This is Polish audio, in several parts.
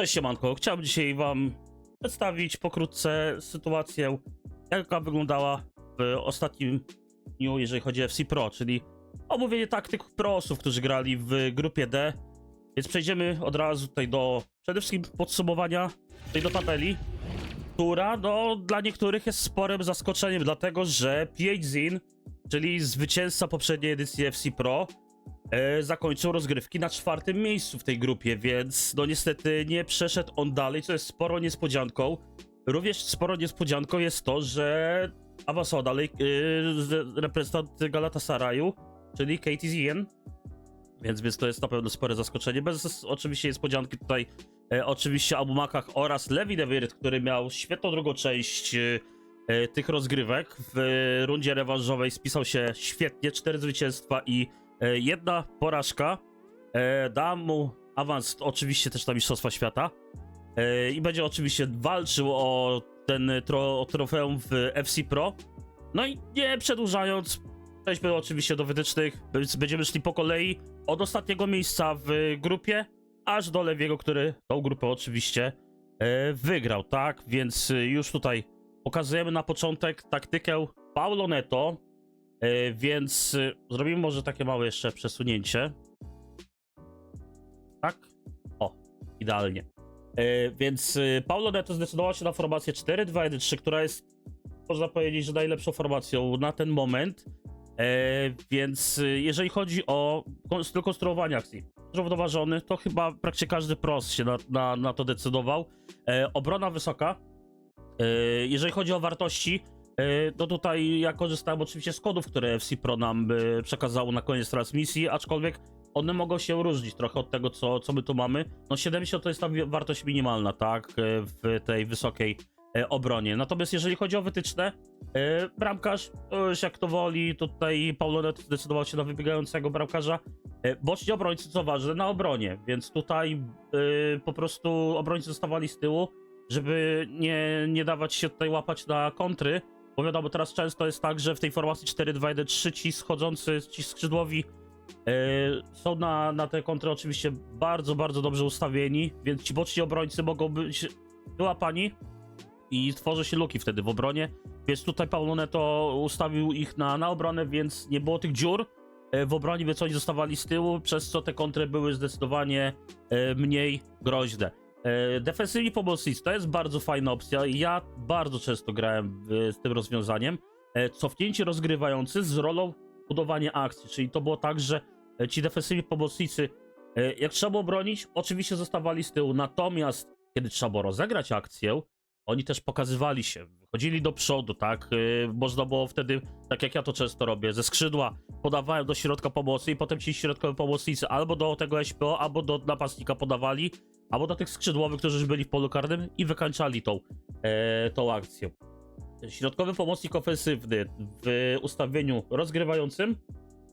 Cześć siemanko, chciałbym dzisiaj wam przedstawić pokrótce sytuację, jaka wyglądała w ostatnim dniu, jeżeli chodzi o FC Pro, czyli omówienie taktyk prosów, którzy grali w grupie D. Więc przejdziemy od razu tutaj do przede wszystkim podsumowania tej do tabeli, która no, dla niektórych jest sporym zaskoczeniem, dlatego że PH Zin, czyli zwycięzca poprzedniej edycji FC Pro, e, zakończył rozgrywki na czwartym miejscu w tej grupie, więc no niestety nie przeszedł on dalej, co jest sporo niespodzianką. Również sporo niespodzianką jest to, że awansował dalej e, reprezentant Galatasarayu, czyli KTZN, więc, więc to jest na pewno spore zaskoczenie. Bez oczywiście niespodzianki tutaj e, oczywiście Abu Makach oraz Levi Devirt, który miał świetną drugą część e, e, tych rozgrywek. W e, rundzie rewanżowej spisał się świetnie, cztery zwycięstwa i jedna porażka. E, da mu awans oczywiście też na Mistrzostwa Świata. E, I będzie oczywiście walczył o ten tro, o trofeum w FC Pro. No i nie przedłużając, przejdźmy oczywiście do wytycznych. Będziemy szli po kolei od ostatniego miejsca w grupie, aż do Lewiego, który tą grupę oczywiście e, wygrał, tak? Więc e, już tutaj pokazujemy na początek taktykę Paulo Neto, e, więc e, zrobimy może takie małe jeszcze przesunięcie. Tak? O, idealnie. E, Więc e, Paulo Neto zdecydował się na formację 4-2-1-3, która jest, można powiedzieć, że najlepszą formacją na ten moment. E, Więc e, jeżeli chodzi o styl konstruowania akcji, zrównoważony, to chyba praktycznie każdy pros się na, na, na to decydował. E, Obrona wysoka. E, Jeżeli chodzi o wartości, e, no tutaj ja korzystałem oczywiście z kodów, które FC Pro nam e, przekazało na koniec transmisji, aczkolwiek one mogą się różnić trochę od tego, co, co my tu mamy. No 70 to jest ta wartość minimalna, tak, e, w tej wysokiej obronie. Natomiast jeżeli chodzi o wytyczne, bramkarz, już jak to woli, tutaj Paulo Neto zdecydował się na wybiegającego bramkarza. Boczni obrońcy, co ważne, na obronie, więc tutaj po prostu obrońcy zostawali z tyłu, żeby nie, nie dawać się tutaj łapać na kontry, bo wiadomo, teraz często jest tak, że w tej formacji 4-2-1-3 ci schodzący, ci skrzydłowi e, są na, na te kontry oczywiście bardzo, bardzo dobrze ustawieni, więc ci boczni obrońcy mogą być wyłapani i tworzy się luki wtedy w obronie, więc tutaj Paulo Neto ustawił ich na, na obronę, więc nie było tych dziur e, w obronie, więc oni zostawali z tyłu, przez co te kontry były zdecydowanie e, mniej groźne. E, Defensywni pomocnicy to jest bardzo fajna opcja. Ja bardzo często grałem z tym rozwiązaniem. E, Cofnięcie rozgrywający z rolą budowania akcji, czyli to było tak, że e, ci defensywni pomocnicy, jak trzeba było bronić, oczywiście zostawali z tyłu, natomiast kiedy trzeba było rozegrać akcję, oni też pokazywali się, wychodzili do przodu, tak? Można było wtedy, tak jak ja to często robię, ze skrzydła podawałem do środka pomocy i potem ci środkowi pomocnicy albo do tego SPO, albo do napastnika podawali, albo do tych skrzydłowych, którzy już byli w polu karnym i wykańczali tą, e, tą akcję. Środkowy pomocnik ofensywny w ustawieniu rozgrywającym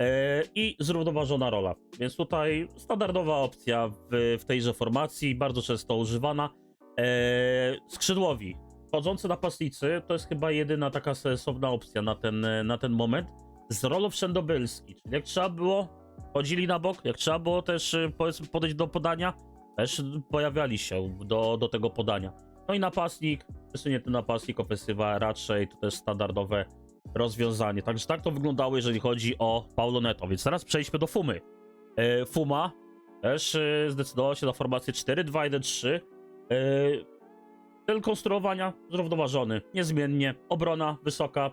e, i zrównoważona rola. Więc tutaj standardowa opcja w, w tejże formacji, bardzo często używana. E, skrzydłowi, chodzący napastnicy, to jest chyba jedyna taka sensowna opcja na ten, na ten moment. Z rolą wszędobylski, czyli jak trzeba było, chodzili na bok, jak trzeba było też e, powiedzmy podejść do podania, też pojawiali się do, do tego podania. No i napastnik, wysunięty napastnik, ofensywa raczej to też standardowe rozwiązanie. Także tak to wyglądało, jeżeli chodzi o Paulo Neto. Więc teraz przejdźmy do Fumy. E, Fuma też e, zdecydowała się na formację 4-2-1-3. E, styl konstruowania zrównoważony, niezmiennie. Obrona wysoka.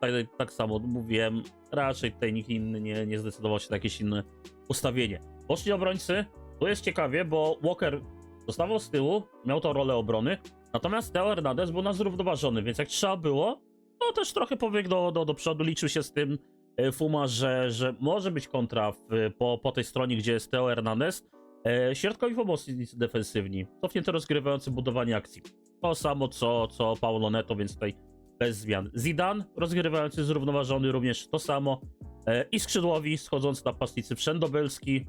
Tak, tak samo mówiłem, raczej tutaj nikt inny nie, nie zdecydował się na jakieś inne ustawienie. Boczni obrońcy, tu jest ciekawie, bo Walker zostawał z tyłu, miał tą rolę obrony, natomiast Teo Hernandez był na zrównoważony, więc jak trzeba było, to też trochę pobiegł do, do, do przodu, liczył się z tym e, Fuma, że, że może być kontra w, po, po tej stronie, gdzie jest Teo Hernandez. E, środkowi pomocnicy defensywni, cofnięty rozgrywający budowanie akcji. To samo co, co Paulo Neto, więc tutaj bez zmian. Zidane, rozgrywający zrównoważony, również to samo. E, I skrzydłowi, schodzący napastnicy wszędobylski,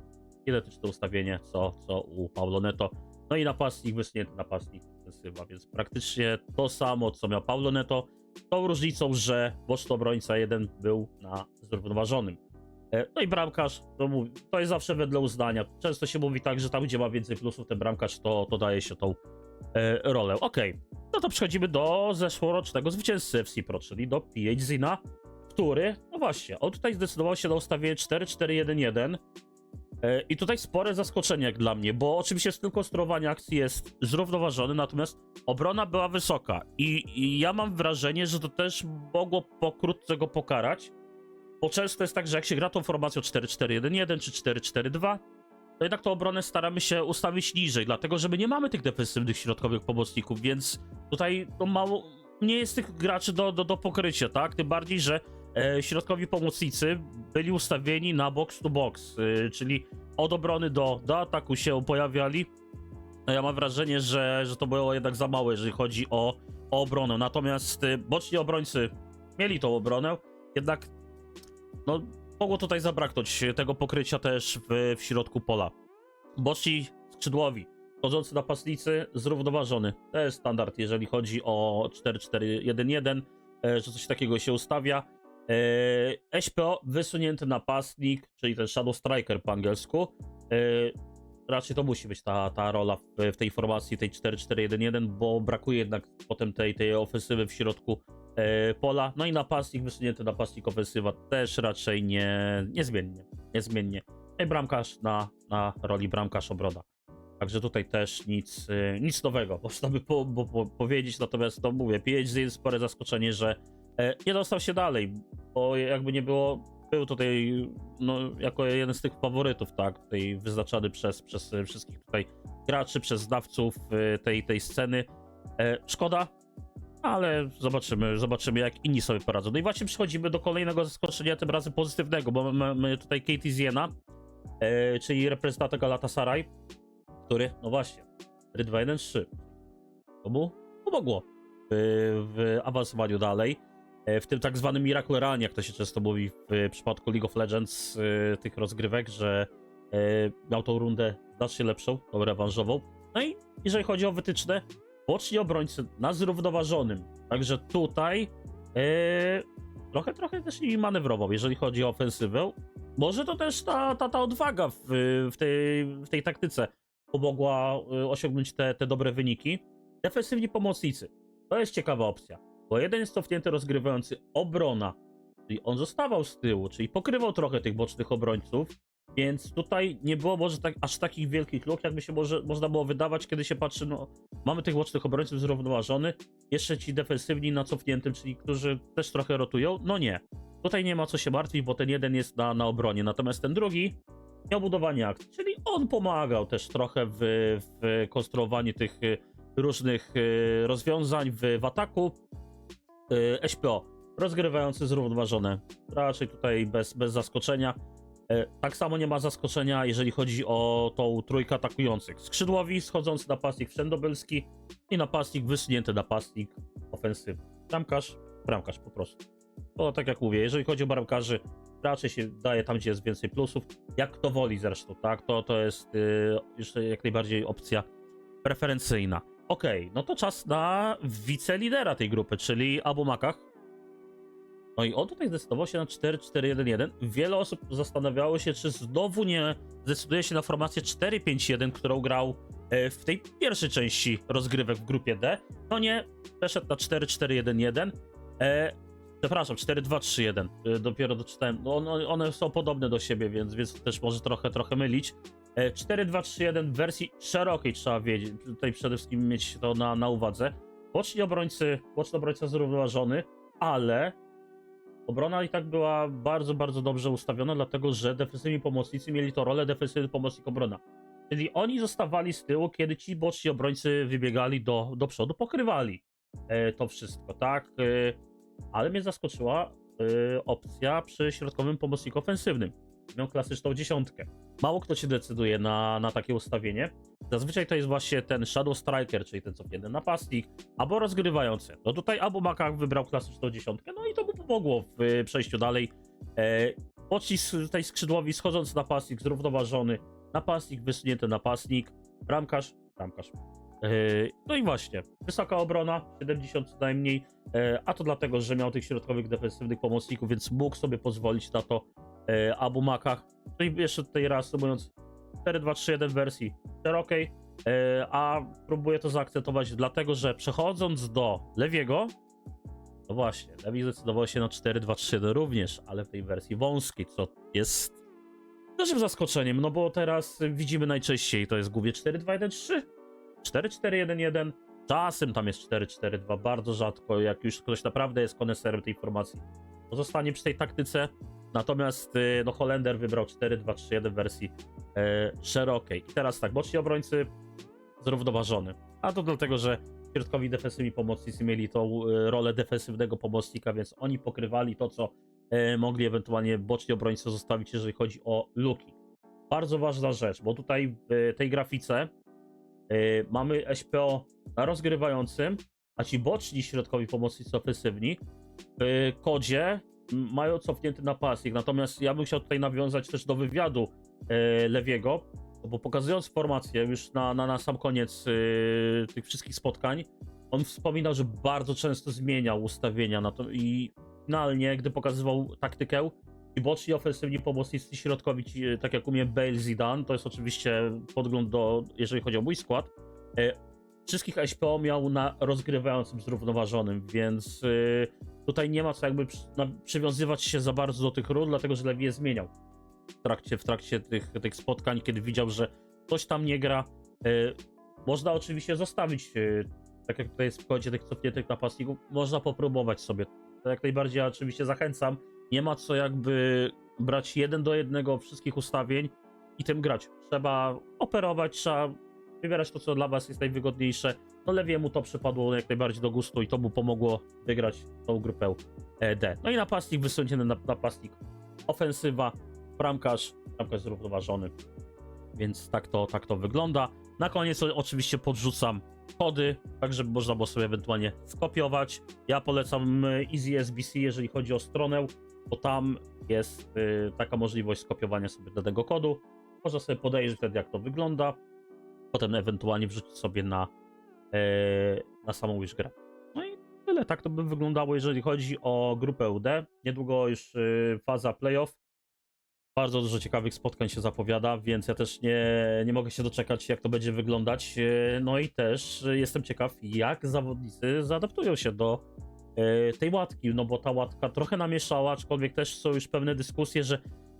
identyczne ustawienie co, co u Paulo Neto. No i napastnik, wysunięty napastnik defensywa, więc praktycznie to samo, co miał Paulo Neto. Tą różnicą, że boczny obrońca jeden był na zrównoważonym. E, No i bramkarz, to, mówi, to jest zawsze wedle uznania. Często się mówi tak, że tam, gdzie ma więcej plusów ten bramkarz, to, to daje się tą e, rolę. Okej, no to przechodzimy do zeszłorocznego zwycięzcy FC Pro, czyli do PH Zina, który, no właśnie, on tutaj zdecydował się na ustawienie 4-4-1-1. E, I tutaj spore zaskoczenie jak dla mnie, bo oczywiście styl konstruowania akcji jest zrównoważony, natomiast obrona była wysoka. I, I ja mam wrażenie, że to też mogło pokrótce go pokarać, bo często jest tak, że jak się gra tą formacją 4-4-1-1 czy 4-4-2, to jednak tą obronę staramy się ustawić niżej, dlatego że my nie mamy tych defensywnych środkowych pomocników, więc tutaj no, mało, nie jest tych graczy do, do, do pokrycia, tak? Tym bardziej, że środkowi pomocnicy byli ustawieni na box to box, e, czyli od obrony do, do ataku się pojawiali. No ja mam wrażenie, że, że to było jednak za małe, jeżeli chodzi o, o obronę. Natomiast e, boczni obrońcy mieli tą obronę, jednak no, mogło tutaj zabraknąć tego pokrycia też w, w środku pola. Boczni skrzydłowi, chodzący napastnicy, zrównoważony. To jest standard, jeżeli chodzi o 4-4-1-1, e, że coś takiego się ustawia. E, SPO, wysunięty napastnik, czyli ten Shadow Striker po angielsku. E, raczej to musi być ta, ta rola w, w tej formacji, tej 4-4-1-1, bo brakuje jednak potem tej, tej ofensywy w środku e, pola. No i napastnik, wysunięty napastnik, ofensywa też raczej nie, niezmiennie. Niezmiennie. I bramkarz na, na roli bramkarz obrona. Także tutaj też nic, nic nowego, można by po, po, po, powiedzieć, natomiast to mówię, PhD jest spore zaskoczenie, że nie dostał się dalej, bo jakby nie było, był tutaj no, jako jeden z tych faworytów, tak, tutaj wyznaczany przez, przez wszystkich tutaj graczy, przez znawców y, tej, tej sceny. E, szkoda, ale zobaczymy, zobaczymy jak inni sobie poradzą. No i właśnie przechodzimy do kolejnego zaskoczenia, tym razem pozytywnego, bo mamy tutaj Katie Ziena, e, czyli reprezentanta Galatasaray, który, no właśnie, 4-2-1-3. To mu pomogło w, w awansowaniu dalej. E, W tym tak zwanym Miracle Run, jak to się często mówi w przypadku League of Legends, e, tych rozgrywek, że e, miał tą rundę znacznie lepszą, tą rewanżową. No i jeżeli chodzi o wytyczne, boczni obrońcy na zrównoważonym. Także tutaj e, trochę, trochę też nimi manewrował, jeżeli chodzi o ofensywę. Może to też ta, ta, ta odwaga w, w, tej, w tej taktyce pomogła osiągnąć te, te dobre wyniki. Defensywni pomocnicy. To jest ciekawa opcja, bo jeden jest cofnięty rozgrywający obrona, czyli on zostawał z tyłu, czyli pokrywał trochę tych bocznych obrońców, więc tutaj nie było może tak, aż takich wielkich luk, jakby się może, można było wydawać, kiedy się patrzy, no mamy tych bocznych obrońców zrównoważony, jeszcze ci defensywni na cofniętym, czyli którzy też trochę rotują, no nie. Tutaj nie ma co się martwić, bo ten jeden jest na, na obronie, natomiast ten drugi miał budowanie akcji, czyli on pomagał też trochę w, w konstruowaniu tych y, różnych y, rozwiązań w, w ataku. Y, SPO, rozgrywający zrównoważone, raczej tutaj bez, bez zaskoczenia. E, Tak samo nie ma zaskoczenia, jeżeli chodzi o tą trójkę atakujących. Skrzydłowi, schodzący napastnik wszędobylski i napastnik, wysunięty napastnik ofensywny. Bramkarz, bramkarz po prostu. Bo tak jak mówię, jeżeli chodzi o bramkarzy, raczej się daje tam, gdzie jest więcej plusów. Jak kto woli zresztą, tak? To, to jest yy, już jak najbardziej opcja preferencyjna. Okej, no to czas na wicelidera tej grupy, czyli Abu Makach. No i on tutaj zdecydował się na 4-4-1-1. Wiele osób zastanawiało się, czy znowu nie zdecyduje się na formację 4-5-1, którą grał e, w tej pierwszej części rozgrywek w grupie D. No nie, przeszedł na 4-4-1-1. E, przepraszam, 4-2-3-1. E, dopiero doczytałem. No one, one są podobne do siebie, więc, więc też może trochę, trochę mylić. E, 4-2-3-1 w wersji szerokiej trzeba wiedzieć. Tutaj przede wszystkim mieć to na, na uwadze. Boczni obrońcy, boczny obrońca zrównoważony, ale Obrona i tak była bardzo, bardzo dobrze ustawiona, dlatego że defensywni pomocnicy mieli to rolę defensywny pomocnik obrona. Czyli oni zostawali z tyłu, kiedy ci boczni obrońcy wybiegali do, do przodu, pokrywali e, to wszystko, tak? E, ale mnie zaskoczyła e, opcja przy środkowym pomocniku ofensywnym. Miał klasyczną dziesiątkę. Mało kto się decyduje na, na takie ustawienie. Zazwyczaj to jest właśnie ten Shadow Striker, czyli ten co jeden napastnik, albo rozgrywający. No tutaj Abu Makach wybrał klasyczną dziesiątkę, no i to mu pomogło w y, przejściu dalej. E, pocisk tutaj skrzydłowi, schodzący napastnik, zrównoważony, napastnik, wysunięty napastnik, bramkarz, bramkarz. E, no i właśnie, wysoka obrona, 70 co najmniej, e, a to dlatego, że miał tych środkowych defensywnych pomocników, więc mógł sobie pozwolić na to, e, Abu Makach, czyli jeszcze tutaj mówiąc 4-2-3-1 w wersji. Szerokiej, e, a próbuję to zaakcentować dlatego, że przechodząc do Lewiego, no właśnie, Lewi zdecydował się na 4-2-3-1 również, ale w tej wersji wąskiej, co jest dużym zaskoczeniem, no bo teraz widzimy najczęściej, to jest głównie 4-2-1-3, 4-4-1-1, czasem tam jest 4-4-2, bardzo rzadko, jak już ktoś naprawdę jest koneserem tej formacji, pozostanie przy tej taktyce, natomiast y, no Holender wybrał 4-2-3-1 w wersji e, szerokiej. I teraz tak, boczni obrońcy zrównoważony, a to dlatego, że środkowi defensywni pomocnicy mieli tą e, rolę defensywnego pomocnika, więc oni pokrywali to, co e, mogli ewentualnie boczni obrońcy zostawić, jeżeli chodzi o luki. Bardzo ważna rzecz, bo tutaj w tej grafice e, mamy SPO na rozgrywającym, a ci boczni środkowi pomocnicy ofensywni w kodzie mają cofnięty napastnik. Natomiast ja bym chciał tutaj nawiązać też do wywiadu e, Lewiego, bo pokazując formację już na, na, na sam koniec e, tych wszystkich spotkań, on wspominał, że bardzo często zmieniał ustawienia na to i finalnie, gdy pokazywał taktykę, i boczni ofensywni pomocnicy środkowi, e, tak jak umie Bale Zidane, to jest oczywiście podgląd do, jeżeli chodzi o mój skład, e, wszystkich SPO miał na rozgrywającym zrównoważonym, więc y, tutaj nie ma co jakby przywiązywać się za bardzo do tych ról, dlatego że Lewi je zmieniał w trakcie, w trakcie tych, tych spotkań, kiedy widział, że ktoś tam nie gra. Y, można oczywiście zostawić, y, tak jak tutaj jest w kodzie tych cofniętych napastników, można popróbować sobie. To jak najbardziej ja oczywiście zachęcam. Nie ma co jakby brać jeden do jednego wszystkich ustawień i tym grać. Trzeba operować, trzeba wybierać to, co dla was jest najwygodniejsze. No Lewiemu to przypadło jak najbardziej do gustu i to mu pomogło wygrać tą grupę e, D. No i napastnik wysunięty na napastnik. Ofensywa, bramkarz, bramkarz zrównoważony. Więc tak to, tak to wygląda. Na koniec oczywiście podrzucam kody, tak żeby można było sobie ewentualnie skopiować. Ja polecam e, Easy SBC, jeżeli chodzi o stronę, bo tam jest e, taka możliwość skopiowania sobie danego kodu. Można sobie podejrzeć wtedy, jak to wygląda potem ewentualnie wrzucić sobie na, e, na samą już grę. No i tyle, tak to by wyglądało, jeżeli chodzi o grupę UD. Niedługo już e, faza playoff. Bardzo dużo ciekawych spotkań się zapowiada, więc ja też nie, nie mogę się doczekać, jak to będzie wyglądać. E, No i też jestem ciekaw, jak zawodnicy zaadaptują się do tej łatki, no bo ta łatka trochę namieszała, aczkolwiek też są już pewne dyskusje, że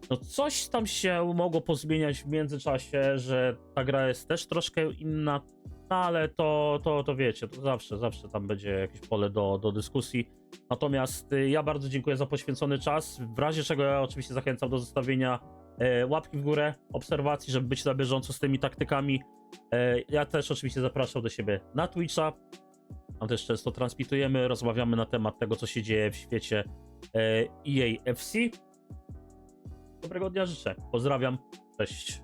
no coś tam się mogło pozmieniać w międzyczasie, że ta gra jest też troszkę inna, no ale to, to, to wiecie, to zawsze, zawsze tam będzie jakieś pole do, do dyskusji. Natomiast y, ja bardzo dziękuję za poświęcony czas, w razie czego ja oczywiście zachęcam do zostawienia e, łapki w górę, obserwacji, żeby być na bieżąco z tymi taktykami. E, ja też oczywiście zapraszam do siebie na Twitcha, tam też często transmitujemy, rozmawiamy na temat tego, co się dzieje w świecie EA FC. Dobrego dnia życzę. Pozdrawiam. Cześć.